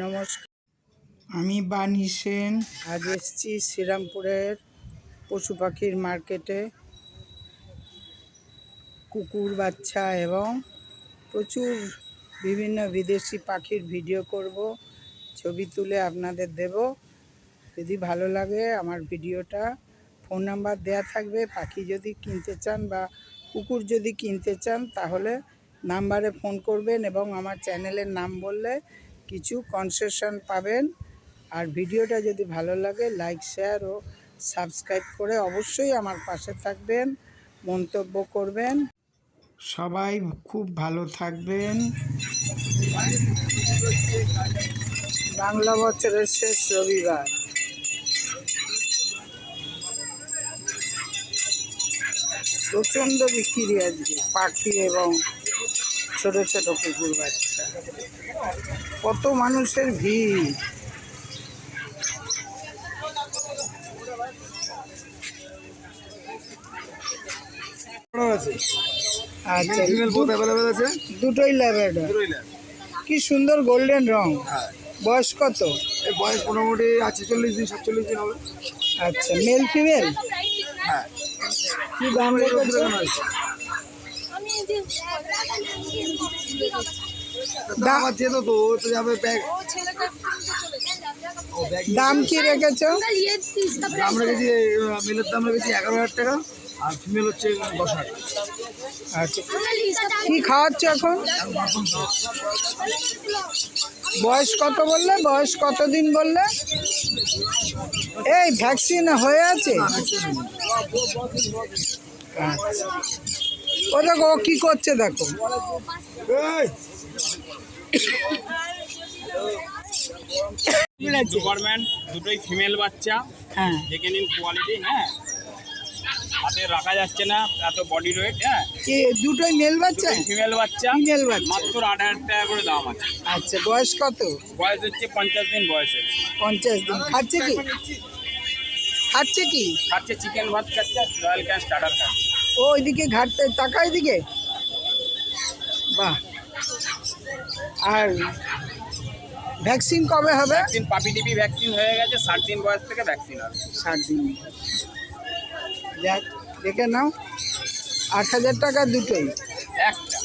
নমস্কার। আমি বাণী সেন। আজ এসছি শ্রীরামপুরের পশু পাখির মার্কেটে। কুকুর বাচ্চা এবং প্রচুর বিভিন্ন বিদেশি পাখির ভিডিও করব। ছবি তুলে আপনাদের দেব। যদি ভালো লাগে আমার ভিডিওটা ফোন নাম্বার দেয়া থাকবে। পাখি যদি কিনতে চান বা কুকুর যদি কিনতে চান তাহলে নাম্বারে ফোন করবেন এবং আমার চ্যানেলের নাম বললে কিছু কনসেশন পাবেন। আর ভিডিওটা যদি ভালো লাগে লাইক শেয়ার ও সাবস্ক্রাইব করে অবশ্যই আমার পাশে থাকবেন, মন্তব্য করবেন। সবাই খুব ভালো থাকবেন। বাংলা বছরের শেষ রবিবার। প্রচণ্ড বিক্রি আজকে, পাখি এবং ছোট ছোট কুকুর বাচ্চা কত মানুষের ভিড়। আচ্ছা দুটোই দুটোই কি সুন্দর গোল্ডেন রং। হ্যাঁ। বয়স কত? বয়স মোটামুটি আছে চল্লিশ দিন সাতচল্লিশ দিন হবে। আচ্ছা মেল ফিমেল হ্যাঁ। কি দাম রেখেছো? দাম আছে তো তো তো যাবে ব্যাগ দাম কি রেখেছো? দাম রেখেছি মিলের দাম রেখেছি এগারো হাজার টাকা আর ফিমেল হচ্ছে দশ হাজার আচ্ছা। কি খাওয়াচ্ছ এখন? বয়স কত বললে? বয়স কত দিন বললে? এই ভ্যাকসিন হয়ে আছে? আচ্ছা। ও দেখো ও কি করছে দেখো। গভর্নমেন্ট দুটোই ফিমেল বাচ্চা। হ্যাঁ। দেখে নিন কোয়ালিটি হ্যাঁ? হাতে রাখা যাচ্ছে না এত বডি ওয়েট হ্যাঁ? কি দুটোই মেল বাচ্চা? ফিমেল বাচ্চা। ফিমেল বাচ্চা? মাত্র আট হাজার টাকা করে দাম আছে। আচ্ছা বয়স কত? বয়স হচ্ছে পঞ্চাশ দিন বয়সে পঞ্চাশ দিন। খাচ্ছে কি? খাচ্ছে কি? খাচ্ছে চিকেন ভাত খাচ্ছে রয়্যাল ক্যান স্টার্টার খাচ্ছে ও ওইদিকে ঘাটতে টাকা ওইদিকে বাহ। আর ভ্যাকসিন কবে হবে? ভ্যাকসিন পাপি টিপি ভ্যাকসিন হয়ে গেছে ষাট দিন বয়স থেকে ভ্যাকসিন হবে। ষাট দিন। যাক দেখে নাও। আট হাজার টাকা দুটোই। একটা।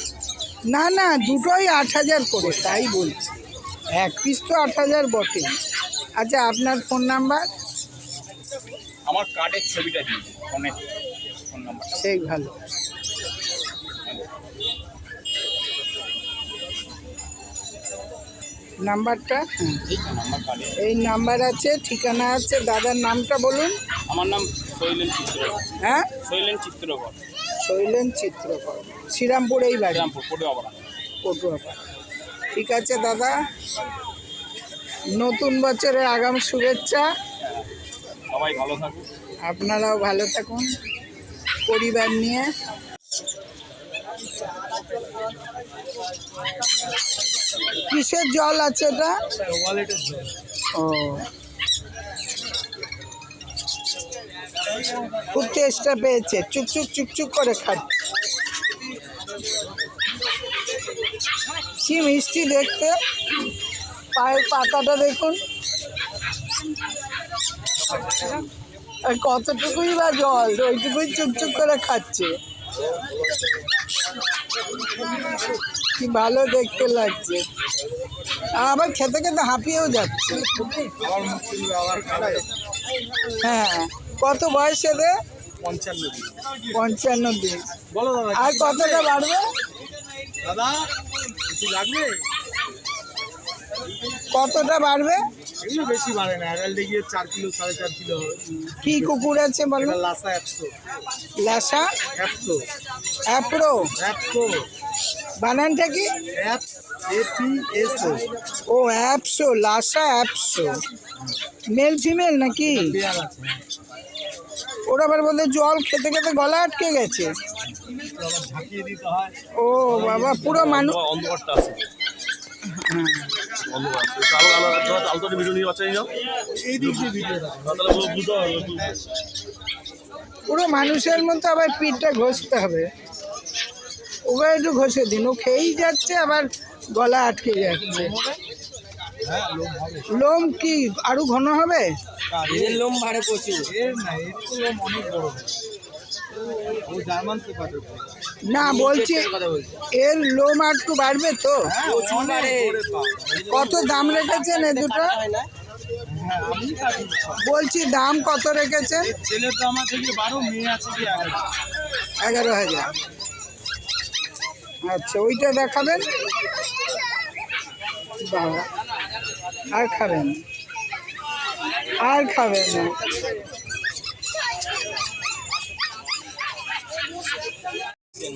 না না দুটোই আট হাজার করে তাই বলছি। এক পিস তো আট হাজার বটে। আচ্ছা আপনার ফোন নাম্বার আমার কার্ডের ছবিটা দিন ফোন নাম্বারটা। সেই ভালো। নাম্বারটা? হ্যাঁ। এই নাম্বার আছে ঠিকানা আছে। দাদার নামটা বলুন। আমার নাম শৈলেন চিত্রকর। হ্যাঁ? শৈলেন চিত্রকর। শৈলেন চিত্রকর। শ্রীরামপুর এই বাড়ি? শ্রীরামপুর পটুয়াপাড়া। ঠিক আছে দাদা। নতুন বছরের আগাম শুভেচ্ছা। সবাই ভালো থাকুন। আপনারাও ভালো থাকুন। পরিবার নিয়ে। কিসের জল আছে এটা? ও। খুব চেষ্টা পেয়েছে। চুকচুক চুকচুক করে খাচ্ছে। কি মিষ্টি দেখতে। পায়ের পাতাটা দেখুন। আর কতটুকুই বা জল ওইটুকুই চুপচুপ করে খাচ্ছে। কি ভালো দেখতে লাগছে। আবার খেতে খেতে হাঁপিয়েও যাচ্ছে। হ্যাঁ কত বয়স এদের? পঞ্চান্ন দিন। পঞ্চান্ন দিন আর কতটা বাড়বে? দাদা লাগবে? কতটা বাড়বে? এগুলো বেশি বাড়ে না অ্যাডাল্টে গিয়ে চার কিলো সাড়ে চার কিলো হবে। কি কুকুর আছে বলো? লাসা একশো। লাসা? একশো। অ্যাপ্রো? একশো। বানানটা কি? ও। Apso lhasa apso. Male female নাকি? ওরা আবার বলে জল খেতে খেতে গলা আটকে গেছে। হয়। ও বাবা পুরো মানুষ অন্ধকারটা ভিডিও নিয়ে বাচ্চা এই দিক দিয়ে ভিডিও তাহলে পুরো বুঝতে হবে পুরো মানুষের মতো আবার পিঠটা ঘষতে হবে। ওকে একটু ঘষে দিন ও খেয়েই যাচ্ছে আবার গলা আটকে যাচ্ছে। হ্যাঁ লোম কি আরও ঘন হবে? লোম বাড়ে প্রচুর। এর না এর তো লোম অনেক বড়। না বলছি এর লোম একটু বাড়বে তো? হ্যাঁ বাড়ে কত দাম রেখেছেন এ দুটো? হ্যাঁ বলছি দাম কত বারো মেয়ে আছে এগারো। এগারো হাজার। আচ্ছা ওইটা দেখাবেন? বাবা আর খাবেন আর খাবেন না।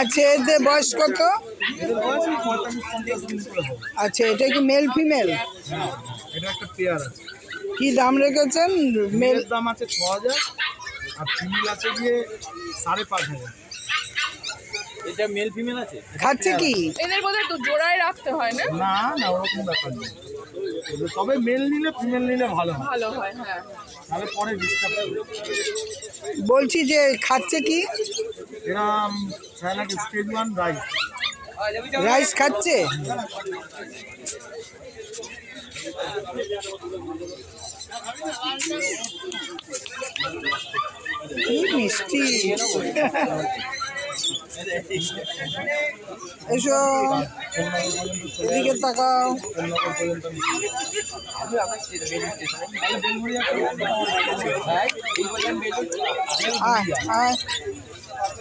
আচ্ছা এদের বয়স কত? আচ্ছা এটা কি মেল ফিমেল এটা একটা পেয়ার আছে কি দাম রেখেছেন? মেল দাম আছে ছ হাজার আর ফিমেল আছে গিয়ে সাড়ে পাঁচ হাজার এটা মেল ফিমেল আছে? খাচ্ছে কি? এদের বোধহয় তো জোড়ায় রাখতে হয় না? না না ওরকম ব্যাপার নেই। তবে মেল নিলে ফিমেল নিলে ভালো হয়। ভালো হয় হ্যাঁ। বলছি যে খাচ্ছে কি? রাইস রাইস খাচ্ছে? কি মিষ্টি। এসো। এদিকে তাকাও।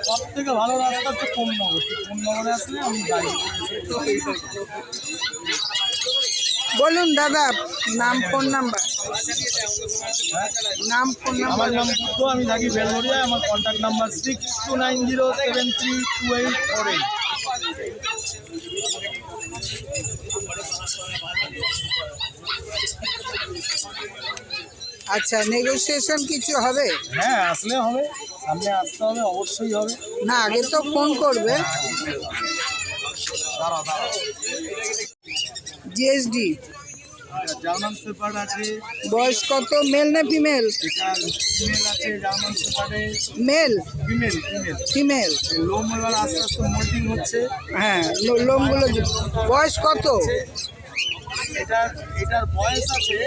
সব থেকে ভালো রাস্তা হচ্ছে কোন নগরে? আসলে আমি গাড়ি বলুন দাদা নাম ফোন নাম্বার। নাম ফোন নাম্বার নাম বুদ্ধ আমি থাকি বেলগড়িয়ায় আমার contact number six two nine zero seven three two eight four eight আচ্ছা নেগোসিয়েশন কিছু হবে? হ্যাঁ আসলে হবে। সামনে আসতে হবে অবশ্যই হবে। না আগে তো ফোন করবে। দাঁড়া দাঁড়া জিএসডি জার্মান শেপার্ড আছে। বয়স কত? মেল না ফিমেল ফিমেল আছে জার্মান শেপার্ডে মেল ফিমেল ফিমেল ফিমেল লোম এবার আস্তে আস্তে মোল্টিং হচ্ছে। হ্যাঁ লোমগুলো বয়স কত? এটা এটার বয়স আছে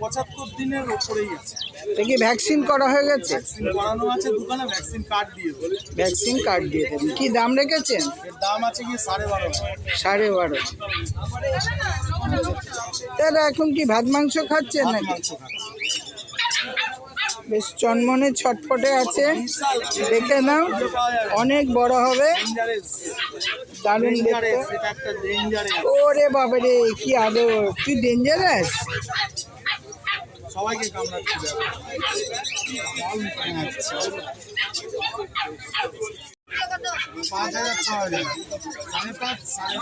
পঁচাত্তর দিনের ওপরেই আছে। এটা কি ভ্যাকসিন করা হয়ে গেছে? ভ্যাকসিন করানো আছে দোকানে ভ্যাকসিন কার্ড দিয়ে দেবে। ভ্যাকসিন কার্ড দিয়ে দেবেন কি দাম রেখেছেন? এর দাম আছে কি সাড়ে বারো সাড়ে বারো এখন কি ভাত মাংস খাচ্ছেন নাকি? বেশ চনমনে ছটফটে আছে। দেখে নাও অনেক বড় হবে। দারুণ ওরে বাবারে কি আদর। কি ডেঞ্জারাস সবাইকে কামড়াচ্ছে। পাঁচ হাজার ছ হাজার সাড়ে পাঁচ সাড়ে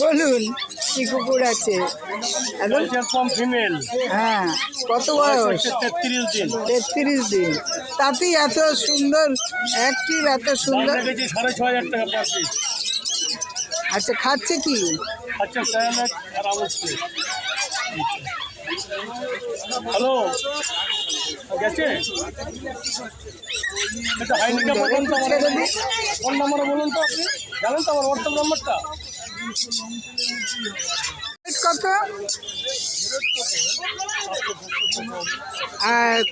বলুন কি কুকুর আছে। ফিমেল হ্যাঁ কত বয়স? তেত্রিশ দিন। তেত্রিশ দিন। তাতেই এত সুন্দর অ্যাক্টিভ এত সুন্দর। সাড়ে ছ হাজার টাকা পার পিস আচ্ছা খাচ্ছে কি? আচ্ছা স্যালাড আর অবশ্যই হ্যালো? গেছে? এটা হাইনিকা বলুন তো ফোন নাম্বার বলুন তো আপনি। জানেন তো আমার হোয়াটসঅ্যাপ নাম্বারটা কত?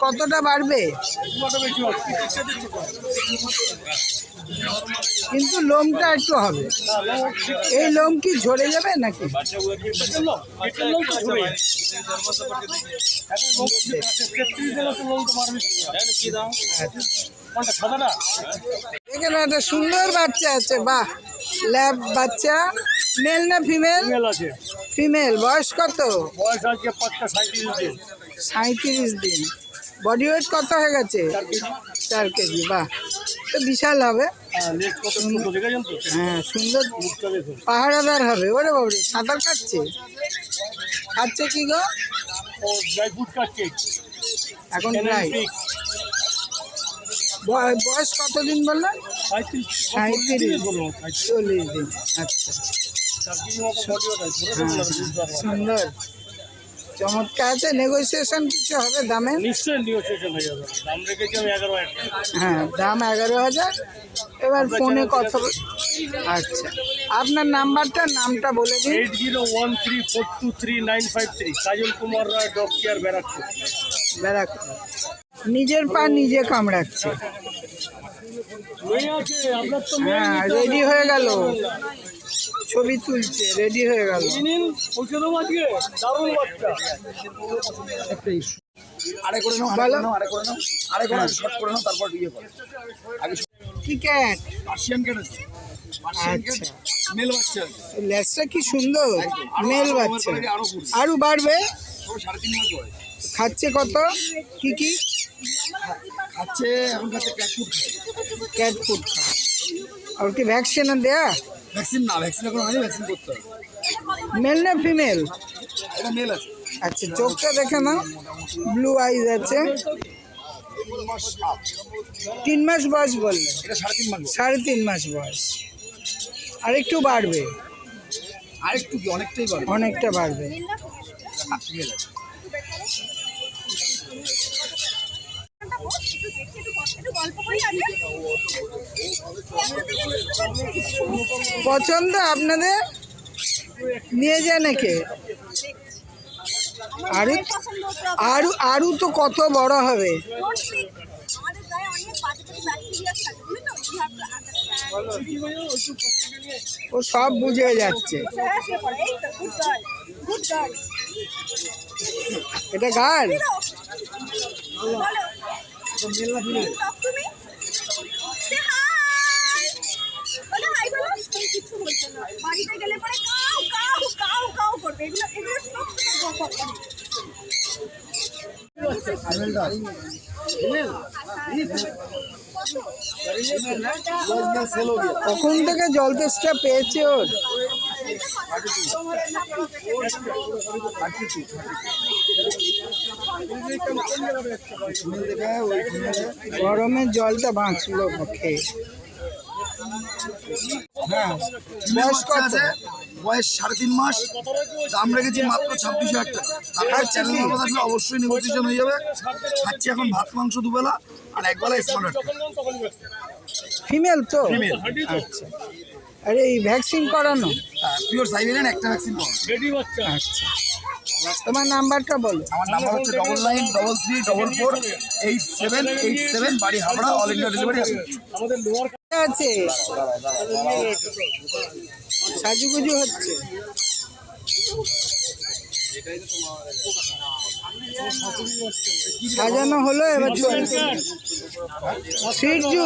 কতটা বাড়বে? কিন্তু লোমটা একটু হবে। এই লোম কি ঝরে যাবে নাকি? এখানে একটা সুন্দর বাচ্চা আছে, বাহ। ল্যাব বাচ্চা। মেল না ফিমেল ফিমেল আছে। ফিমেল বয়স কত? বয়স আজকে পাঁচটা সাঁত্রিশ দিন। সাঁত্রিশ দিন। বডি ওয়েট কত হয়ে গেছে? চার কেজি। বাহ। তো বিশাল হবে। হ্যাঁ সুন্দর মুখটা পাহাড়াদার হবে। ওরে বাবরে সাঁতার কাটছে? খাচ্ছে কি গো? ড্রাই কাটছে। এখন প্রায় বয়স কতদিন বললেন? সাঁত্রিশ চল্লিশ দিন। আচ্ছা। ওটা হ্যাঁ, সুন্দর। চমৎকার আছে নেগোসিয়েশন কিছু হবে দামে? হয়ে দাম এগারো হাজার হ্যাঁ এবার ফোনে কথা আচ্ছা। আপনার নাম্বারটা নামটা বলে দিন। Eight zero one three four two three nine five three Kajal Kumar Roy care Barrackpore. Barrackpore. নিজের পা নিজে কামড়াচ্ছে। হ্যাঁ রেডি হয়ে গেল। ছবি তুলছে রেডি হয়ে গেল। নিন পৌঁছে দেবো আজকে। দারুণ বাচ্চা। আরে করে নাও আরে করে নাও আরে করে নাও। শর্ট করে নাও তারপর ইয়ে করো আগে কি ক্যাট পার্সিয়ান কেন আছে। পার্সিয়ান কেন আচ্ছা। মেল বাচ্চা লেজটা কি সুন্দর। মেল বাচ্চা আরও বাড়বে? খাচ্ছে কত? কি কি? খাচ্ছে এখন খাচ্ছে ক্যাট ফুড ক্যাট ফুড খায়। আর কি ভ্যাকসিন দেয়া? ভ্যাকসিন না ভ্যাকসিন এখন হয়নি ভ্যাকসিন করতে হবে। মেল না ফিমেল এটা মেল আছে। আচ্ছা চোখটা দেখে না ব্লু আইজ আছে। তিন মাস বয়স বললে? সাড়ে তিন মাস বয়স। সাড়ে তিন মাস বয়স। আর একটু বাড়বে। আরেকটু কি অনেকটাই বাড়বে। অনেকটা বাড়বে। পছন্দ আপনাদের? নিয়ে যায় নাকি আরু আরু আরু তো কত বড় হবে। ও সব বুঝে যাচ্ছে। এটা ব্যাকটেরিয়া বাড়িতে গেলে পরে কাউ কাউ কাউ কাউ করবে। এগুলো এগুলো সব কখন থেকে জল তেষ্টা পেয়েছে ওর? গরমের জলটা বাঁচলো খেয়ে হ্যাঁ বয়স? আছে বয়স সাড়ে তিন মাস। দাম রেখেছি মাত্র ছাব্বিশ হাজার টাকা। আপনার চ্যানেল নম্বর থাকলে অবশ্যই নেগোসিয়েশন হয়ে যাবে। খাচ্ছি এখন ভাত মাংস দুবেলা আর একবেলা স্মার্ট ফিমেল তো. আচ্ছা। আরে এই ভ্যাকসিন করানো? পিওর সাইবেরিয়ান একটা ভ্যাকসিন পাওয়া আচ্ছা। তোমার নাম্বারটা বলো। আমার নাম্বার হচ্ছে double nine double three double four eight seven eight seven বাড়ি হাবড়া অল ইন্ডিয়া ডেলিভারি আছে। সাজুগুজু হচ্ছে। সাজানো হলো এবার সিজু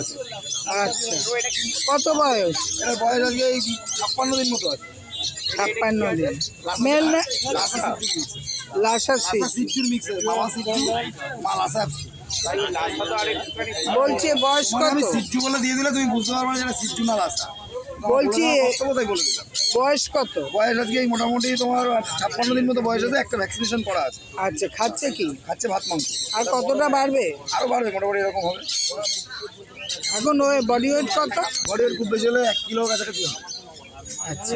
আছে আচ্ছা। কত বয়স? বয়স আজকে এই ছাপ্পান্ন দিন মতো আছে। ছাপ্পান্ন দিন। মেল না লাসা সিট বলছি বয়স মানে কত? বলে দিয়ে দিলে তুমি বুঝতে পারবে যেটা সিজু না লাসা বলছি বয়স কত? বয়স আজকে এই মোটামুটি তোমার ছাপ্পান্ন দিন মতো বয়স আছে একটা ভ্যাকসিনেশন করা আছে। আচ্ছা খাচ্ছে কি? খাচ্ছে ভাত মাংস। আর কতটা বাড়বে? আরও বাড়বে মোটামুটি এরকম হবে। এখন ওই বডি ওয়েট কত? বডি ওয়েট খুব বেশি হলে এক কিলো কাছাকাছি হবে। আচ্ছা।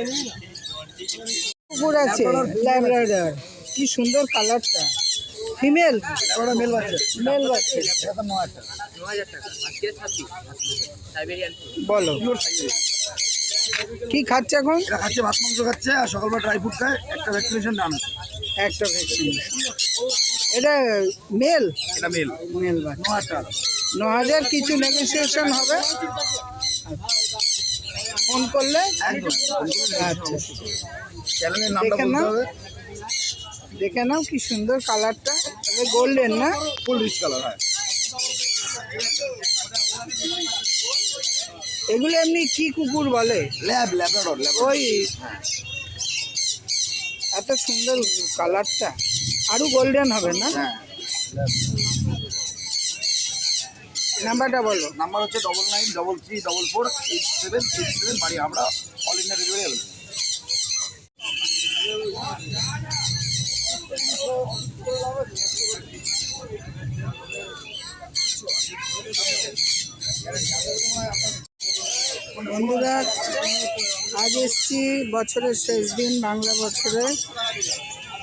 কুকুর আছে ল্যাবরাডার কি সুন্দর কালারটা। ফিমেল এবার মেল বাচ্চা মেল বাচ্চা এটা তো নয় টাকা। বলো। কি খাচ্ছে এখন? এটা খাচ্ছে ভাত মাংস খাচ্ছে আর সকালবেলা ড্রাই ফ্রুট খায়। একটা ভ্যাকসিনেশন আছে একটা ভ্যাকসিন এটা মেল এটা মেল মেল বাচ্চা। নয় টাকা। ন হাজার কিছু নেগোসিয়েশন হবে? ফোন করলে আচ্ছা। চ্যানেলের নামটা দেখে বলতে নাও। হবে। দেখে নাও কি সুন্দর কালারটা। গোল্ডেন না? ফুল রিচ কালার হ্যাঁ। এগুলো এমনি কি কুকুর বলে? ল্যাব ল্যাবরাডর ল্যাব ওই এত সুন্দর কালারটা। আরও গোল্ডেন হবে না? হ্যাঁ। নাম্বারটা বলো। নাম্বার হচ্ছে double nine double three double four eight seven eight seven বাড়ি আমরা অল ইন্ডিয়া ডেলিভারি অ্যাভেলেবল বন্ধুরা আজ এসছি বছরের শেষ দিন বাংলা বছরে।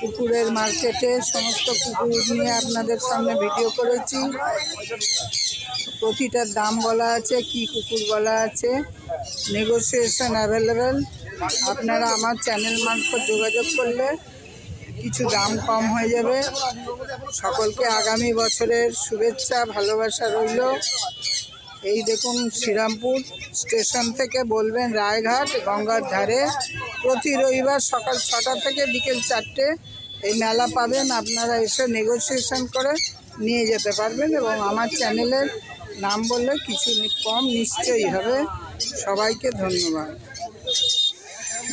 কুকুরের মার্কেটে সমস্ত কুকুর নিয়ে আপনাদের সামনে ভিডিও করেছি। প্রতিটার দাম বলা আছে, কি কুকুর বলা আছে নেগোসিয়েশন অ্যাভেলেবেল আপনারা আমার চ্যানেল মারফত যোগাযোগ করলে কিছু দাম কম হয়ে যাবে। সকলকে আগামী বছরের শুভেচ্ছা, ভালোবাসা রইল। এই দেখুন শ্রীরামপুর স্টেশন থেকে বলবেন রায়ঘাট, গঙ্গার ধারে। প্রতি রবিবার সকাল ছটা থেকে বিকেল চারটে এই মেলা পাবেন। আপনারা এসে নেগোসিয়েশন করে নিয়ে যেতে পারবেন এবং আমার চ্যানেলের নাম বললে কিছু কম নিশ্চয়ই হবে। সবাইকে ধন্যবাদ।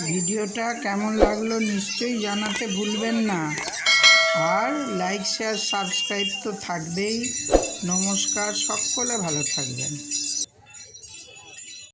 ভিডিওটা কেমন লাগল নিশ্চয়ই জানাতে ভুলবেন না। আর লাইক, শেয়ার, সাবস্ক্রাইব তো থাকবেই। নমস্কার, সকলে ভালো থাকবেন।